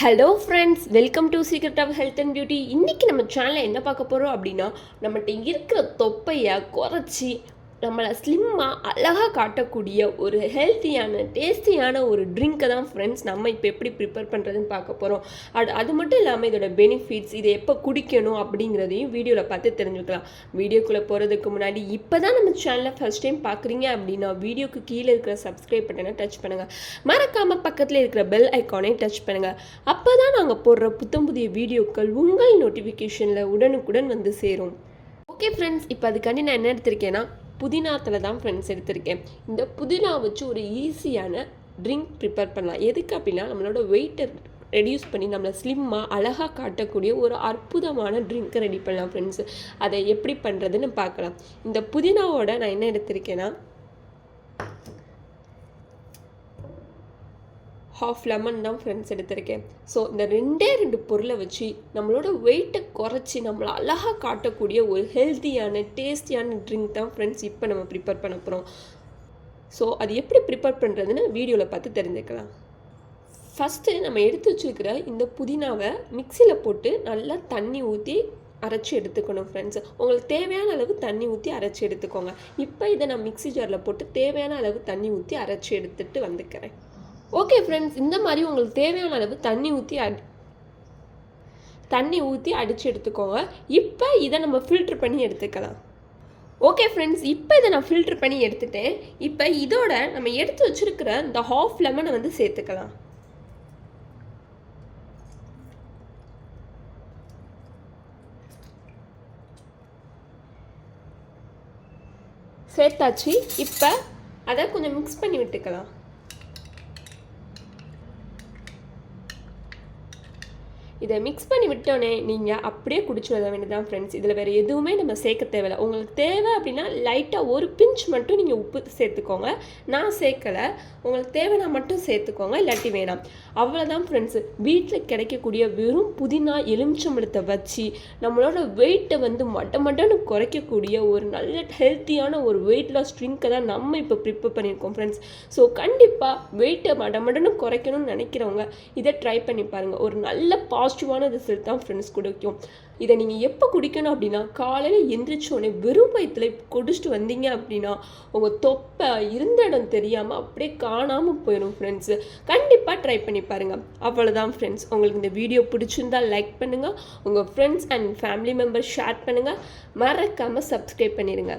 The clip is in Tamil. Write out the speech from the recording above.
Hello friends welcome to secret of health and beauty இன்றைக்கி நம்ம சேனலில் என்ன பார்க்க போகிறோம் அப்படின்னா நம்மகிட்ட இருக்கிற தொப்பையை குறைச்சி நம்மளை ஸ்லிம்மாக அழகாக காட்டக்கூடிய ஒரு ஹெல்த்தியான டேஸ்டியான ஒரு ட்ரிங்க்கை தான் ஃப்ரெண்ட்ஸ் நம்ம இப்போ எப்படி ப்ரிப்பேர் பண்ணுறதுன்னு பார்க்க போகிறோம் அது அது மட்டும் இல்லாமல் இதோட பெனிஃபிட்ஸ் இதை எப்போ குடிக்கணும் அப்படிங்கிறதையும் வீடியோவில் பார்த்து தெரிஞ்சுக்கலாம். வீடியோக்குள்ளே போகிறதுக்கு முன்னாடி இப்போ தான் நம்ம சேனலை ஃபஸ்ட் டைம் பார்க்குறீங்க அப்படின்னா வீடியோக்கு கீழே இருக்கிற சப்ஸ்கிரைப் பட்டனை டச் பண்ணுங்கள் மறக்காமல் பக்கத்தில் இருக்கிற பெல் ஐக்கானை டச் பண்ணுங்கள் அப்போ தான் நாங்கள் போடுற புத்தம் புதிய வீடியோக்கள் உங்கள் நோட்டிஃபிகேஷனில் உடனுக்குடன் வந்து சேரும். ஓகே ஃப்ரெண்ட்ஸ் இப்போ அதுக்காண்டி நான் என்ன எடுத்திருக்கேன்னா புதினாத்தில் தான் ஃப்ரெண்ட்ஸ் எடுத்திருக்கேன். இந்த புதினா வச்சு ஒரு ஈஸியான ட்ரிங்க் ப்ரிப்பேர் பண்ணலாம். எதுக்கு அப்படின்னா நம்மளோட வெயிட்டை ரெடியூஸ் பண்ணி நம்மளை ஸ்லிம்மாக அழகாக காட்டக்கூடிய ஒரு அற்புதமான ட்ரிங்க்கை ரெடி பண்ணலாம் ஃப்ரெண்ட்ஸ் அதை எப்படி பண்ணுறதுன்னு பார்க்கலாம். இந்த புதினாவோட நான் என்ன எடுத்திருக்கேன்னா ஹாஃப் லெமன் தான் ஃப்ரெண்ட்ஸ் எடுத்திருக்கேன். ஸோ இந்த ரெண்டே ரெண்டு பொருளை வச்சு நம்மளோட வெயிட்டை குறைச்சி நம்மளை அழகாக காட்டக்கூடிய ஒரு ஹெல்த்தியான டேஸ்டியான ட்ரிங்க் தான் ஃப்ரெண்ட்ஸ் இப்போ நம்ம ப்ரிப்பேர் பண்ண போகிறோம் ஸோ அது எப்படி ப்ரிப்பேர் பண்ணுறதுன்னு வீடியோவில் பார்த்து தெரிஞ்சுக்கலாம். ஃபஸ்ட்டு நம்ம எடுத்து வச்சுருக்கிற இந்த புதினாவை மிக்சியில் போட்டு நல்லா தண்ணி ஊற்றி அரைச்சி எடுத்துக்கணும் ஃப்ரெண்ட்ஸ் உங்களுக்கு தேவையான அளவு தண்ணி ஊற்றி அரைச்சி எடுத்துக்கோங்க. இப்போ இதை நான் மிக்சி ஜாரில் போட்டு தேவையான அளவு தண்ணி ஊற்றி அரைச்சி எடுத்துகிட்டு வந்துக்கிறேன். ஓகே ஃப்ரெண்ட்ஸ் இந்த மாதிரி உங்களுக்கு தேவையான அளவு தண்ணி ஊற்றி அடி தண்ணி ஊற்றி அடித்து எடுத்துக்கோங்க. இப்போ இதை நம்ம ஃபில்ட்ரு பண்ணி எடுத்துக்கலாம். ஓகே ஃப்ரெண்ட்ஸ் இப்போ இதை நான் ஃபில்ட்ரு பண்ணி எடுத்துட்டேன். இப்போ இதோட நம்ம எடுத்து வச்சுருக்கிற இந்த ஹாஃப் லெமனை வந்து சேர்த்துக்கலாம். சேர்த்தாச்சு. இப்போ அதை கொஞ்சம் மிக்ஸ் பண்ணி விட்டுக்கலாம். இதை மிக்ஸ் பண்ணி விட்டோன்னே நீங்கள் அப்படியே குடிச்சு வர வேண்டியதான் ஃப்ரெண்ட்ஸ் இதில் வேறு எதுவுமே நம்ம சேர்க்க தேவையில்ல. உங்களுக்கு தேவை அப்படின்னா லைட்டாக ஒரு பிஞ்ச் மட்டும் நீங்கள் உப்பு சேர்த்துக்கோங்க. நான் சேர்க்கலை. உங்களுக்கு தேவைன்னா மட்டும் சேர்த்துக்கோங்க. இல்லாட்டி வேணாம். அவ்வளோதான் ஃப்ரெண்ட்ஸ் வீட்டில் கிடைக்கக்கூடிய வெறும் புதினா எலுமிச்சம்பழத்தை வச்சு நம்மளோட வெயிட்டை வந்து மட்ட மட்டன்னு குறைக்கக்கூடிய ஒரு நல்ல ஹெல்த்தியான ஒரு வெயிட் லாஸ் ட்ரிங்க்கை தான் நம்ம இப்போ ப்ரிப்பேர் பண்ணியிருக்கோம் ஃப்ரெண்ட்ஸ் ஸோ கண்டிப்பாக வெயிட்டை மட மடன்னு குறைக்கணும்னு நினைக்கிறவங்க இதை ட்ரை பண்ணி பாருங்கள் ஒரு நல்ல பாசிட்டிவான ரிசல்ட் தான் ஃப்ரெண்ட்ஸ் கிடைக்கும். இதை நீங்கள் எப்போ குடிக்கணும் அப்படின்னா காலையில் எந்திரிச்சோடனே வெறும் வயிற்றுல குடிச்சிட்டு வந்தீங்க அப்படின்னா உங்கள் தொப்பை இருந்த இடம் தெரியாமல் அப்படியே காணாமல் போயிடும் ஃப்ரெண்ட்ஸு கண்டிப்பாக ட்ரை பண்ணி பாருங்கள் அவ்வளோதான் ஃப்ரெண்ட்ஸ் உங்களுக்கு இந்த வீடியோ பிடிச்சிருந்தா லைக் பண்ணுங்கள் உங்கள் friends and family members share பண்ணுங்கள் மறக்காமல் சப்ஸ்கிரைப் பண்ணிடுங்க